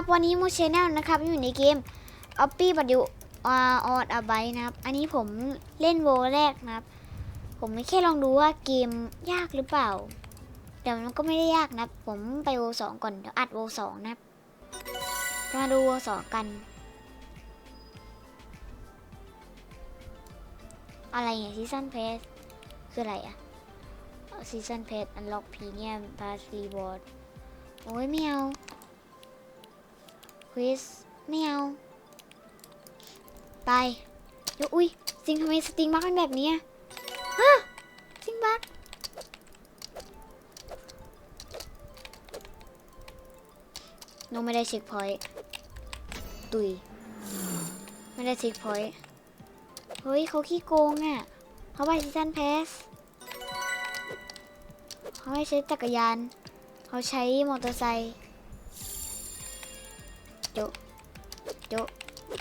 ครับ วันนี้มูชแนลนะครับอยู่ในเกม o p p y b u d u o on a b y นะครับ อันนี้ผมเล่นโวแรกนะครับ ผมไม่แค่ลองดูว่าเกมยากหรือเปล่า แต่มันก็ไม่ได้ยากนะผมไปโวสองก่อนเดี๋ยวอัดโวสองนะครับมาดูโวสองกัน อะไรเนี่ยซีซันเพสคืออะไรอะซีซันเพสอันล็อกพรีเมียมพาสรีบอร์ดโอ้ยไม่เอา วิสไม่เอา ไปเดี๋ยวอุ้ยจริงทำไมสติงบักเป็นแบบนี้ฮะสิงบักน้องไม่ได้เช็คพอยต์ตุยไม่ได้เช็คพอยต์เฮ้ยเขาขี้โกงอะเขาไปซีซันเพสเขาไม่ใช้จักรยาน เขาใช้มอเตอร์ไซค์ จะโจะ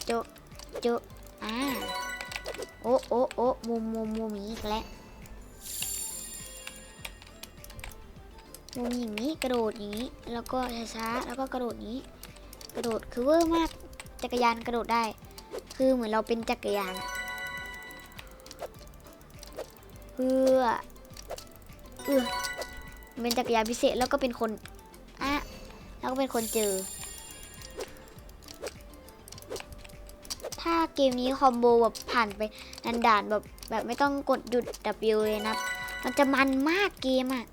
โจะโจะอ่าโอ้โอ้โอ้มุมมุมมุมอย่างนี้อีกแล้วมุมอย่างนี้กระโดดอย่างนี้แล้วก็ช้าๆแล้วก็กระโดดอย่างนี้ กระโดดคือเวอร์มากจักรยานกระโดดได้ คือเหมือนเราเป็นจักรยานเพื่อเออเป็นจักรยานพิเศษแล้วก็เป็นคนอะแล้วก็เป็นคนเจอ ถ้าเกมนี้คอมโบแบบผ่านไปนันด่านแบบแบบไม่ต้องกดหยุด W เลยนะ มันจะมันมากเกมอะ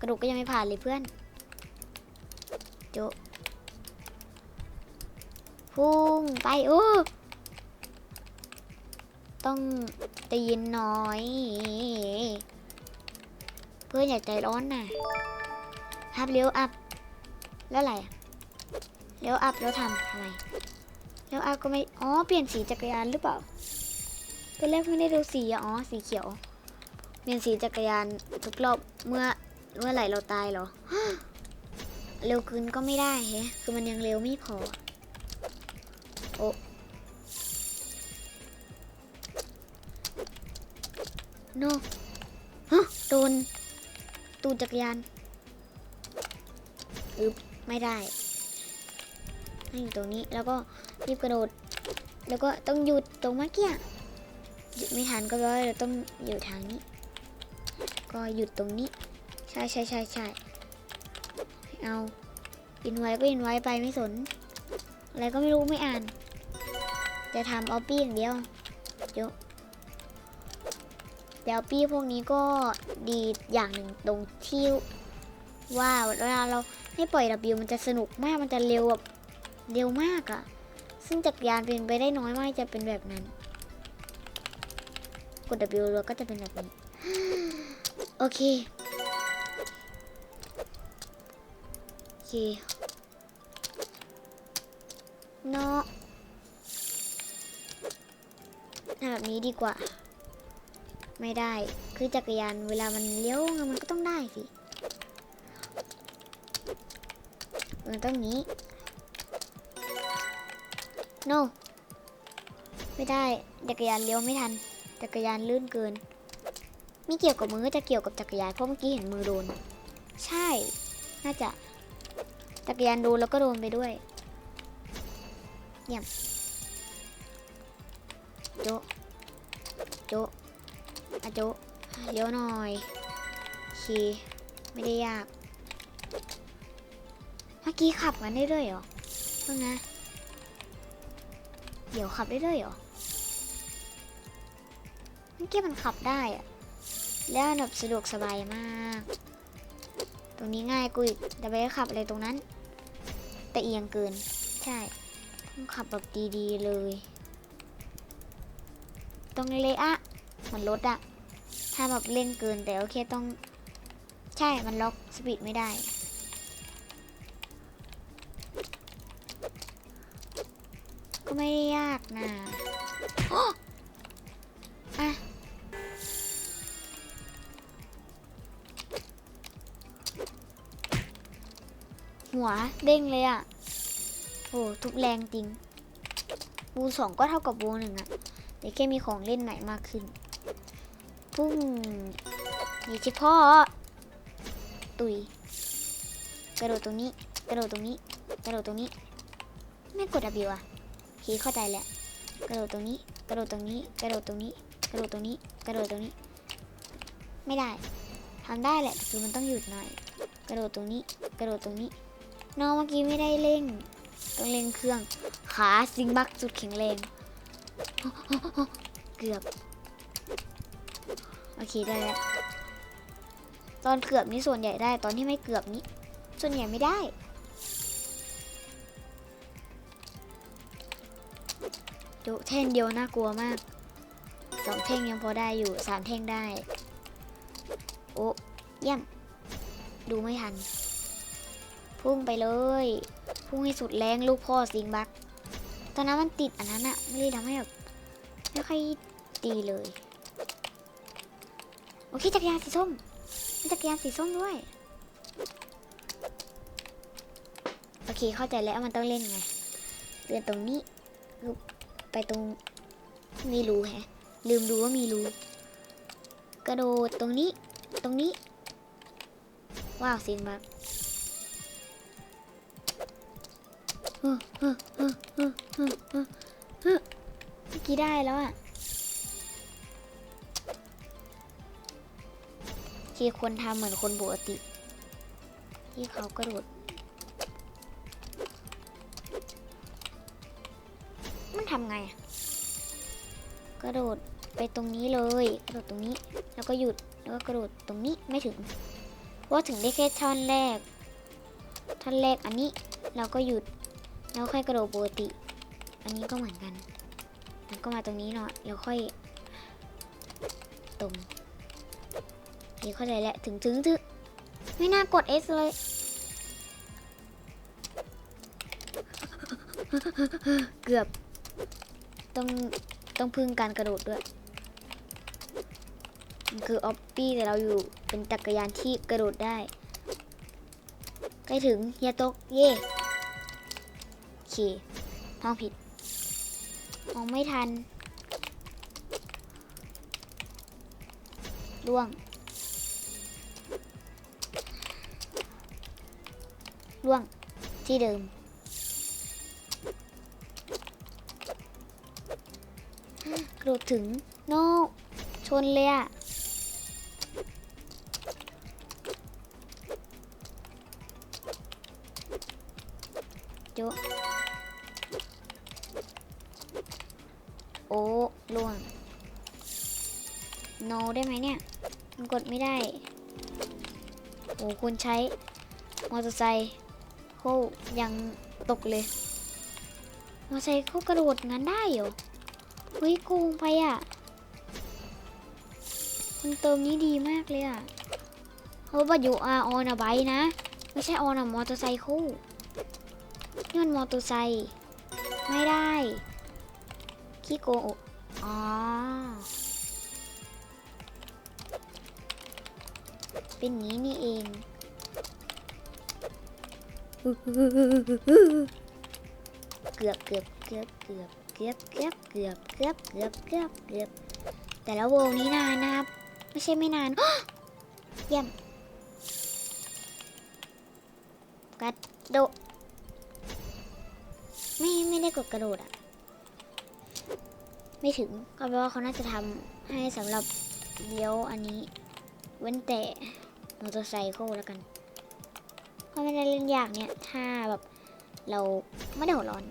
กระดูกก็ยังไม่ผ่านเลยเพื่อน โจพุ่งไป โอ้ต้องใจเยินหน่อย เพื่อนอย่าใจร้อนน่ะทับเลี้ยวอัพ แล้วอะไร เลี้ยวอัพแล้วทำทำไมเลี้ยวอัพก็ไม่ อ๋อ เปลี่ยนสีจักรยานหรือเปล่าตอนแรกไม่ได้ดูสีอะอ๋อ สีเขียว เปลี่ยนสีจักรยานทุกรอบเมื่อเมื่อไหร่เราตายเหรอ เร็วขึ้นก็ไม่ได้แฮะคือมันยังเร็วไม่พอ โอ้โนฮะโดน ตูจักรยานอึบไม่ได้ ให้อยู่ตรงนี้แล้วก็รีบกระโดด แล้วก็ต้องหยุดตรงเมื่อกี้หยุดไม่ทันก็แปลว่าเราต้องอยู่ทางนี้ ก็หยุดตรงนี้ ใช่ใช่ใช่ใช่เอาอินไว้ก็อินไว้ไปไม่สน อะไรก็ไม่รู้ไม่อ่าน จะทำออปปี้อย่างเดียวเยวเดี๋ยวปี้พวกนี้ก็ดีอย่างหนึ่งตรงที่ว่าเวลาเราให้ปล่อย W มันจะสนุกมากมันจะเร็วแบบ เร็วมากอะซึ่งจักรยานเป็นไปได้น้อยมากจะเป็นแบบนั้น กด W แล้วก็จะเป็นแบบนี้ โอเค โอเคเนาะทำแบบนี้ดีกว่า ไม่ได้ คือจักรยานเวลามันเลี้ยวมันก็ต้องได้สิ มันต้องนี้ โ no ไม่ได้ จักรยานเลี้ยวไม่ทัน จักรยานลื่นเกิน ไม่เกี่ยวกับมือจะเกี่ยวกับจักรยาน เพราะเมื่อกี้เห็นมือโดน ใช่ น่าจะ จักรยานโดนแล้วก็โดนไปด้วย เยี่ยม โจะโจะอะโจะเลี้ยวหน่อยโอเคไม่ได้ยาก เมื่อกี้ขับกันได้ด้วยเหรอเพิ่งนะ เดี๋ยวขับได้ด้วยเหรอเมื่อกี้มันขับได้อะแล้วแบบสะดวกสบายมาก ตรงนี้ง่ายกูอีกแต่ไปขับอะไรตรงนั้น แต่เอียงเกิน ใช่ต้องขับแบบดีๆเลยตรงเลยอะเหมือนรถอะถ้าแบบเร่งเกินแต่โอเคต้อง ใช่มันล็อกสปีดไม่ได้ ไม่ได้ยากนะโอ้อะหัวเด้งเลยอะโอ้ทุกแรงจริงบูสองก็เท่ากับบูหนึ่งอะแต่แค่มีของเล่นใหม่มากขึ้นปุ้งนี่ชิพ่อ ตุยกระโดดตรงนี้กระโดดตรงนี้กระโดดตรงนี้ ไม่กด W อะ โอเคเข้าใจแหละ กระโดดตรงนี้ กระโดดตรงนี้ กระโดดตรงนี้ กระโดดตรงนี้ กระโดดตรงนี้ ไม่ได้ทำได้แหละคือมันต้องหยุดหน่อย กระโดดตรงนี้ กระโดดตรงนี้ น้องเมื่อกี้ไม่ได้เร่งต้องเร่งเครื่อง ขาซิงบักสุดแข็งแรง เกือบ โอเคได้แล้ว ตอนเกือบนี่ส่วนใหญ่ได้ ตอนที่ไม่เกือบนี้ ส่วนใหญ่ไม่ได้ โยแท่งเดียวน่ากลัวมากสองแท่งยังพอได้อยู่สามแท่งได้ โอ้เยี่ยม ดูไม่ทัน พุ่งไปเลย พุ่งให้สุดแรงลูกพ่อสิงบัก ตอนนั้นมันติดอันนั้นอะไม่ได้ทำให้แบบไม่ค่อยดีเลย โอเคจักรยานสีส้มมีจักรยานสีส้มด้วย โอเคเข้าใจแล้วมันต้องเล่นไงเดินตรงนี้ ไปตรงมีรูแฮะ ลืมดูว่ามีรูกระโดดตรงนี้ตรงนี้ ว้าวสินบักเมื่อกี้ได้แล้วอะที่คนทำเหมือนคนปกติ ที่เขากระโดด กระโดดไปตรงนี้เลย กระโดดตรงนี้ แล้วก็หยุด แล้วก็กระโดดตรงนี้ไม่ถึง เพราะถึงได้แค่ท่อนแรก ท่อนแรกอันนี้เราก็หยุด แล้วค่อยกระโดดปกติ อันนี้ก็เหมือนกัน แล้วก็มาตรงนี้หน่อยแล้วค่อยตรงนี่เข้าใจแล้วถึงถึงถึงไม่น่ากด S เลย เกือบต้อง ต้องพึ่งการกระโดดด้วย มันคือออปปี้แต่เราอยู่เป็นจักรยานที่กระโดดได้ ใกล้ถึงอย่าตก เย่โอเคห้องผิด มองไม่ทันล่วงล่วงที่เดิม โดดถึงโนชนเลยอะโจะโอ้ล่วงโนได้ไหมเนี่ย มันกดไม่ได้ โอ้คุณใช้ มอเตอร์ไซค์เขายังตกเลย มอเตอร์ไซค์เขากระโดดงั้นได้เหรอ เฮ้ยโกงไปอะคนเติมนี้ดีมากเลยอะเขาบอกอยู่อาออนอะไบนะ ไม่ใช่ออนอะมอเตอร์ไซค์คู่นี่มันมอเตอร์ไซค์ไม่ได้ขี้โกงอกอ๋อเป็นงนี้นี่เองเกือบเกือบเกือบเกือบ เกือบเกือบเกือบเกือบเกือบเกือบเกือบแต่ละวงนี้นานนะครับ ไม่ใช่ไม่นานเยี่ยมกระโดดไม่ไม่ได้กดกระโดดอะไม่ถึงก็แปลว่าเขาน่าจะทำให้สำหรับเลี้ยวอันนี้ เว้นแต่มอเตอร์ไซค์แล้วกันก็ไม่ได้เล่นยากเนี่ย ถ้าแบบเราไม่ได้หัวร้อน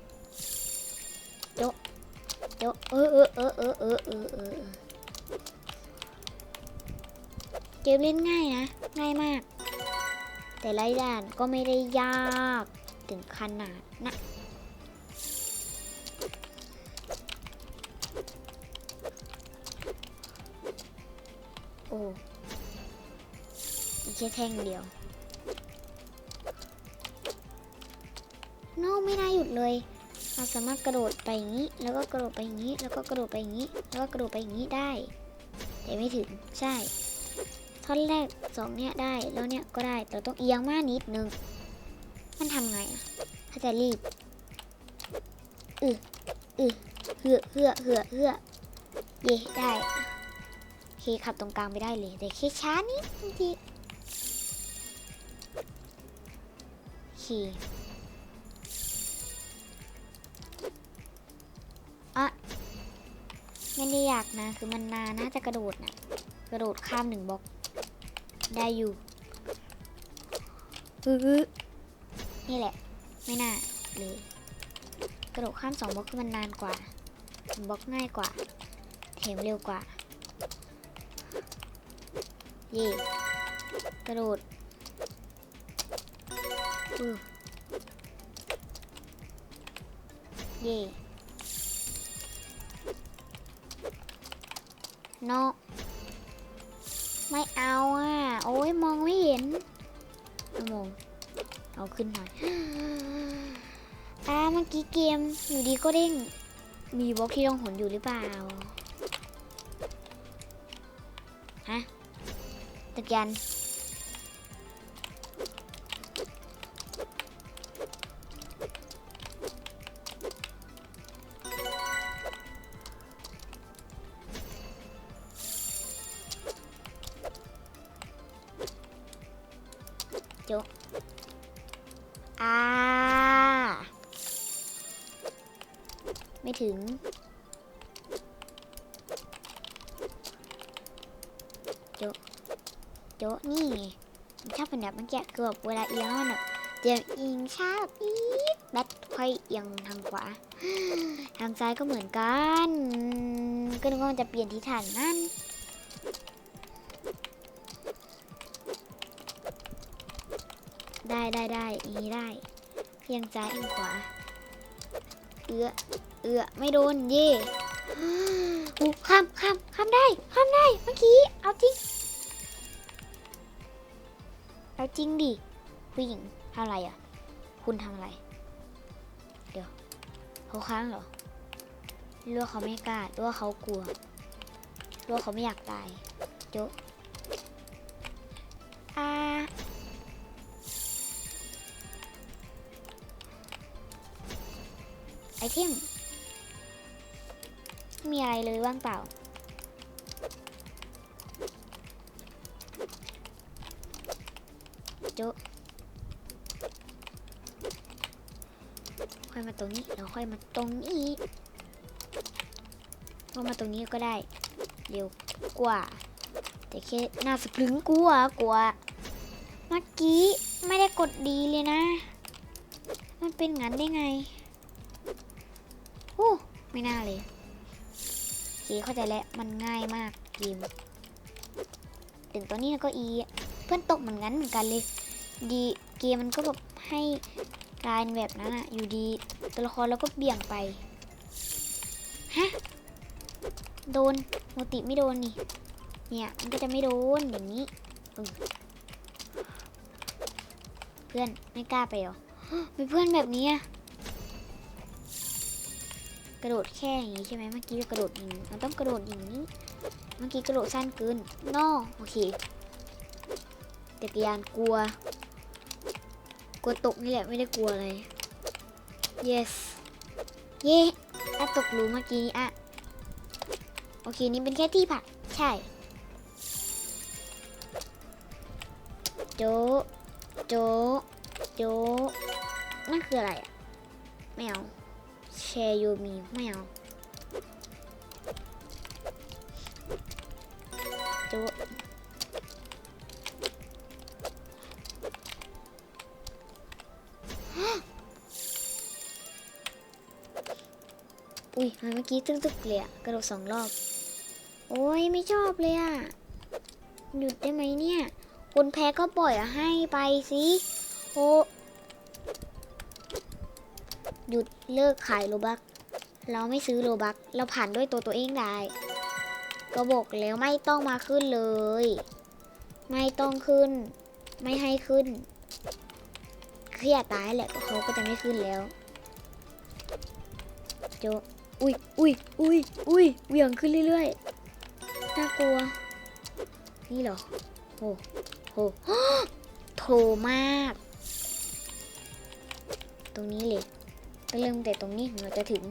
จะเออเออเออเออเออเออเออเกมเล่นง่ายนะ ง่ายมาก แต่ไล่ด่านก็ไม่ได้ยากถึงขนาดนะโอ้อีกแค่แท่งเดียวโน้ไม่น่าหยุดเลย เราสามารถกระโดดไปอย่างนี้ แล้วก็กระโดดไปอย่างนี้ แล้วก็กระโดดไปอย่างนี้ แล้วก็กระโดดไปอย่างนี้ได้ แต่ไม่ถึง ใช่ ท่อนแรกสองเนี่ยได้ แล้วเนี่ยก็ได้ แต่ต้องเอียงมากนิดนึง มันทำไงอะ ถ้าจะรีบ อืออือเหือเหือเหือเหือเย่ได้โอเคขับตรงกลางไปได้เลย แต่แค่ช้านิดจริงขี่อะ ไม่ได้อยากนะ คือมันนาน่าจะกระโดดนะกระโดดข้ามหนึ่งบล็อก ได้อยู่อื้อนี่แหละ ไม่น่าเลยกระโดดข้ามสองบล็อกคือมันนานกว่าถึงบล็อกง่ายกว่าแถมเร็วกว่า เย่กระโดดอือเย่ โน ไม่เอาอะ โอ้ยมองไม่เห็นเอามองเอาขึ้นหน่อยอ่าเมื่อกี้เกมอยู่ดีก็เด้ง มีบล็อกที่ต้องหนอยู่หรือเปล่า ฮะตะกยัน เป็นแบเมื่อกี้คือแบบเวลาเอียงแล้วมันแบบเจียงอิงชาบอีแบทค่อยเอียงทางขวา ทางซ้ายก็เหมือนกัน ก็นึกว่ามันจะเปลี่ยนทิศทางนั่นได้ได้ได้อีนี้ได้เพียงซ้ายเอียงขวาเอื้อเอื้อไม่โดนเย่ข้ามข้ามข้ามได้ข้ามได้เมื่อกี้เอาจริง เอาจริงดิผู้หญิงทำอะไรอะ คุณทำอะไร เดี๋ยวเขาค้างเหรอรือว่าเขาไม่กล้ารือว่าเขากลัวรือว่าเขาไม่อยากตายโจะอาไอเทมไม่มีอะไรเลยว่างเปล่า จะค่อยมาตรงนี้แล้วค่อยมาตรงนี้ก็มาตรงนี้ก็ได้ เร็วกว่า แต่แค่หน้าสะพรึงกลัวกลัวเมื่อกี้ไม่ได้กดดีเลยนะ มันเป็นงั้นได้ไงโอ้ไม่น่าเลยเคเข้าใจแล้วมันง่ายมากเกมถึงตอนนี้ก็อี เพื่อนตกเหมือนกันเหมือนกันเลย ดีเกมมันก็แบบให้การแบบนั้นอะอยู่ดีตัวละครแล้วก็เบี่ยงไปฮะโดนโมติไม่โดนนี่ เนี่ยมันก็จะไม่โดนอย่างนี้เพื่อนไม่กล้าไปหรอมีเพื่อนแบบนี้อะกระโดดแค่อย่างนี้ใช่ไหมเมื่อกี้เรากระโดดอย่างนี้มันต้องกระโดดอย่างนี้ เมื่อกี้กระโดดสั้นเกินนอโอเคจักรยานกลัว กลัวตกนี่แหละไม่ได้กลัวอะไร yes เย่อะตกหลุมเมื่อกี้นี้อะโอเค นี่เป็นแค่ที่ผัก ใช่ โจะโจะโจะนั่นคืออะไรอะไม่เอาแชร์ยูมีไม่เอา อุ้ยเมื่อกี้ตึกเลยอะกระโดดสองรอบ โอ้ยไม่ชอบเลยอะหยุดได้ไหมเนี่ย คนแพ้ก็ปล่อยให้ไปสิโอหยุดเลิกขายโลบัก เราไม่ซื้อโลบัก เราผ่านด้วยตัวตัวเองได้ ก็บอกแล้วไม่ต้องมาขึ้นเลย ไม่ต้องขึ้น ไม่ให้ขึ้นเครียดตายแหละเขาก็จะไม่ขึ้นแล้ว โจ อุ้ยอุ้ยอุ้ยอุ้ยเหวี่ยงขึ้นเรื่อยๆ น่ากลัว นี่เหรอ โห โหโถมาก ตรงนี้เลยไปเริ่มแต่ตรงนี้เราจะถึง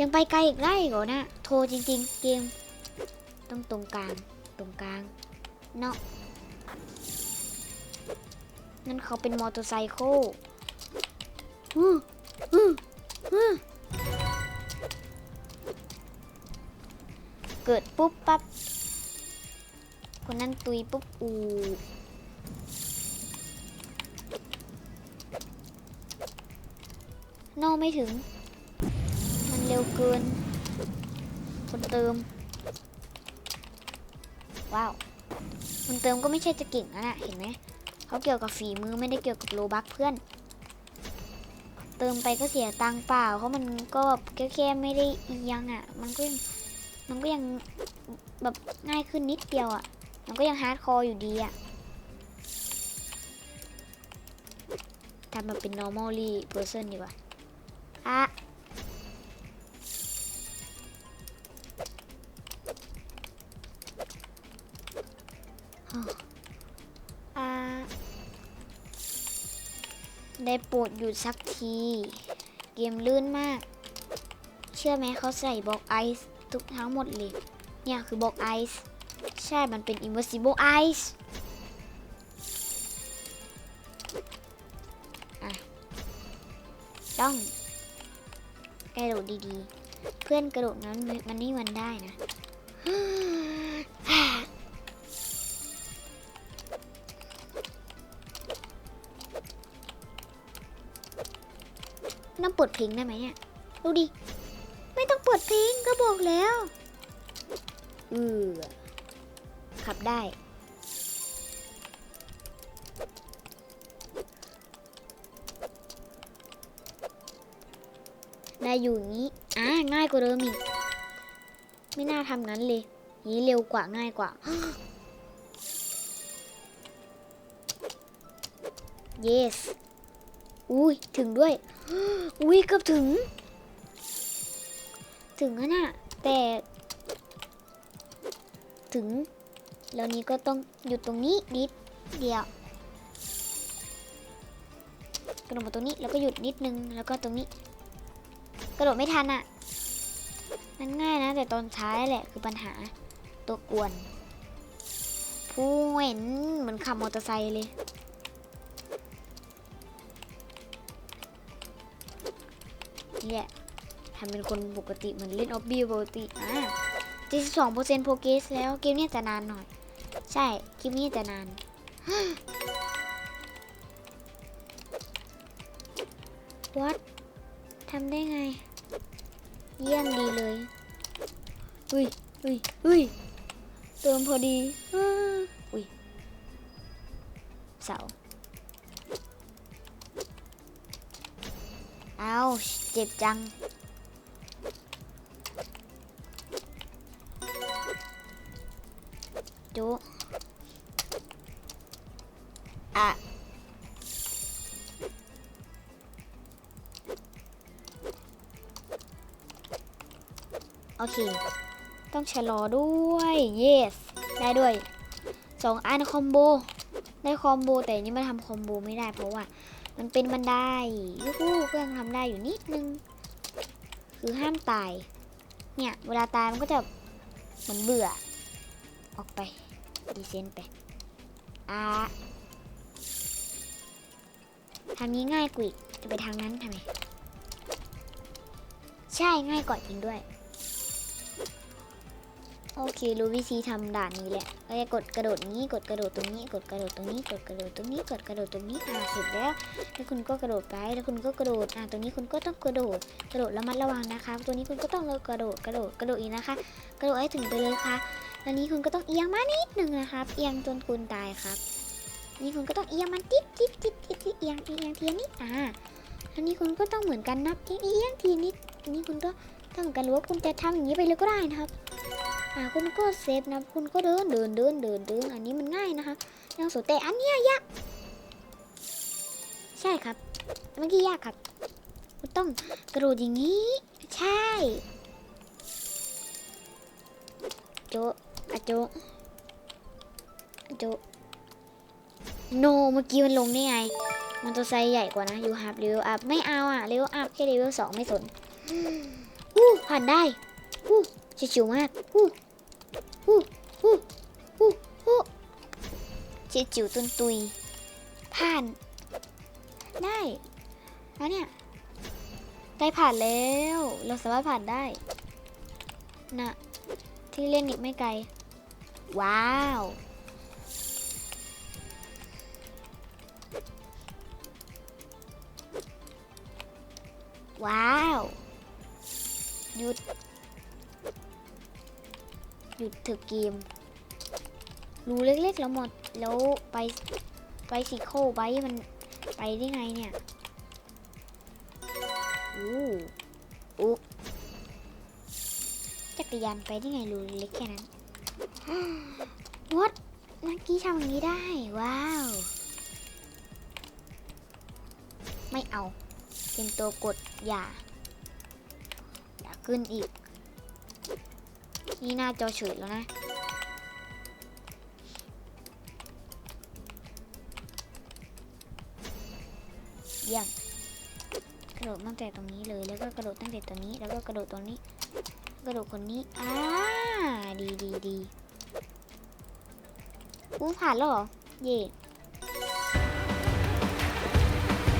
ยังไปไกลอีกได้ก่อนนะ โทรจริง ๆ เกม ต้องตรงกลาง ตรงกลาง เนาะนั่นเขาเป็นมอเตอร์ไซค์อืออืออือ เกิดปุ๊บปั๊บคนนั้นตุยปุ๊บอูโนไม่ถึง มันเร็วเกิน คนเติม ว้าว คนเติมก็ไม่ใช่จะเก่งนะน่ะเห็นไหมเขาเกี่ยวกับฝีมือไม่ได้เกี่ยวกับโลบักเพื่อน เติมไปก็เสียตังเปล่า เพราะมันก็แบบแค่ไม่ได้อียังอะ มันก็ มันก็ยังแบบง่ายขึ้นนิดเดียวอะ มันก็ยังฮาร์ดคอร์อยู่ดีอะทำมาเป็น normally person ดีกว่าอะอ่าได้โปรดหยุดสักที เกมลื่นมาก เชื่อไหมเขาใส่บล็อกไอซ์ ทุกทั้งหมดเลย เนี่ยคือบล็อกไอซ์ใช่มันเป็น invisible ice อะต้องกระโดดดีๆ เพื่อนกระโดดนั้นมันนี่มันได้นะต้องเปิดเพลงได้ไหมเนี่ย ดูดิ ดเพลงก็บอกแล้วเออขับได้ ได้อยู่งี้อ่าง่ายกว่าเดิมอีก ไม่น่าทำงั้นเลย นี้เร็วกว่าง่ายกว่า yes อุ้ยถึงด้วย อุ้ยเกือบถึง ถึงแล้วน่ะแต่ ถึง แล้วนี้ก็ต้องหยุดตรงนี้นิดเดียวกระโดดมาตรงนี้แล้วก็หยุดนิดนึงแล้วก็ตรงนี้ กระโดดไม่ทันอะมันง่ายนะ แต่ตอนท้ายแหละคือปัญหาตัวกวนผู้เห็นเหมือนขับมอเตอร์ไซค์เลยนี่แหละ ทำเป็นคนปกติเหมือนเล่นออบบี้ปกติอ่า72%โปรเกสแล้วเกมเนี้จะนานหน่อย ใช่เกมนี้จะนานวัดทำได้ไง เยี่ยมดีเลยอุ้ยอุ้ยอุ้ยเติมพอดีอ้าอุ้ยเสาเอาเจ็บจัง จุอะโอเค ต้องชะลอด้วย yes ได้ด้วยสองอันคอมโบ ได้คอมโบ แต่นี้มันทำคอมโบไม่ได้เพราะว่า มันเป็นบันไดยูฮูเครื่องทำได้อยู่นิดนึง คือห้ามตาย เนี่ย เวลาตายมันก็จะเหมือนเบื่อ ออกไป ดีเซนไปอ่าทางนี้ง่ายกว่าจะไปทางนั้นทำไม ใช่ง่ายกว่าจริงด้วย โอเครู้วิธีทำด่านนี้แหละก็จะกดกระโดดนี้กดกระโดดตรงนี้ กดกระโดดตรงนี้ กดกระโดดตรงนี้กดกระโดดตรงนี้อ่าเสร็จแล้วแล้วคุณก็กระโดดไปแล้วคุณก็กระโดดอ่าตรงนี้คุณก็ต้องกระโดดกระโดดระมัดระวังนะคะ ตัวนี้คุณก็ต้องกระโดดกระโดดกระโดดอีกนะคะ กระโดดให้ถึงไปเลยค่ะแล้วนี้คุณก็ต้องเอียงมานิดหนึ่งนะครับ เอียงจนคุณตายครับ นี่คุณก็ต้องเอียงมันติ๊ดติ๊ดติ๊ดติ๊ดติดเอียงเอียงทีนิดอ่าแล้วนี้คุณก็ต้องเหมือนกันนับเอียงเอียงทีนิดนี่คุณก็ถ้อนกันรือว่าคุณจะทำอย่างนี้ไปเลยก็ได้นะครับ อ่าคุณก็เซฟนะคุณก็เดินเดินเดินเดินเดินอันนี้มันง่ายนะคะยังสุดแต่อันเนี้ยยากใช่ครับเมื่อกี้ยากครับคุณต้องกระโดดอย่างนี้ ใช่โจอะโจโจโนเมื่อกี้มันลงได้ไง มันตัวไซส์ใหญ่กว่านะยูฮาร์เลเวลอัพไม่เอาอะเลเวลอัพแค่เลเวลสองไม่สนอู้ผ่านได้อู้ชิวๆมากอู้ อู้อู้อู้อู้ชิวตุนตุย ผ่าน ได้แล้วเนี่ย ได้ผ่านแล้ว เราสามารถผ่านได้ น่ะ ที่เล่นอีกไม่ไกล ว้าวว้าว หยุด หยุดเถึกเกม รูเล็กๆแล้วหมด แล้วไปไปสีโคไบมันไปได้ไงเนี่ยอู้อู้จักรยานไปได้ไงรูเล็กแค่นั้นวัดเมื่อกี้ทำอย่างนี้ได้ ว้าว ไม่เอา เป็นตัวกดอย่า อย่าขึ้นอีก นี่หน้าจอเฉยแล้วนะ เยี่ยมกระโดดตั้งแต่ตรงนี้เลย แล้วก็กระโดดตั้งแต่ตรงนี้ แล้วก็กระโดดตรงนี้ กระโดดคนนี้ อ่า ดีดีดีอู้ผ่านแล้วเหรอ เย่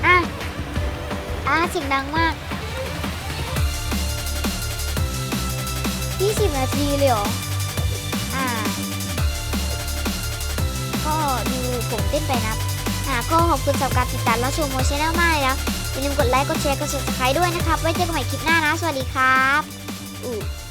อะ อะเสียงดังมาก 20 นาทีเลยเหรอ อ่า ก็ดูผมเต้นไปนะอ่าก็ขอบคุณสำหรับการติดตามและชมโมชแนลมากเลยนะอย่าลืมกดไลค์ กดแชร์ กด subscribe ด้วยนะครับ ไว้เจอกันใหม่คลิปหน้านะ สวัสดีครับ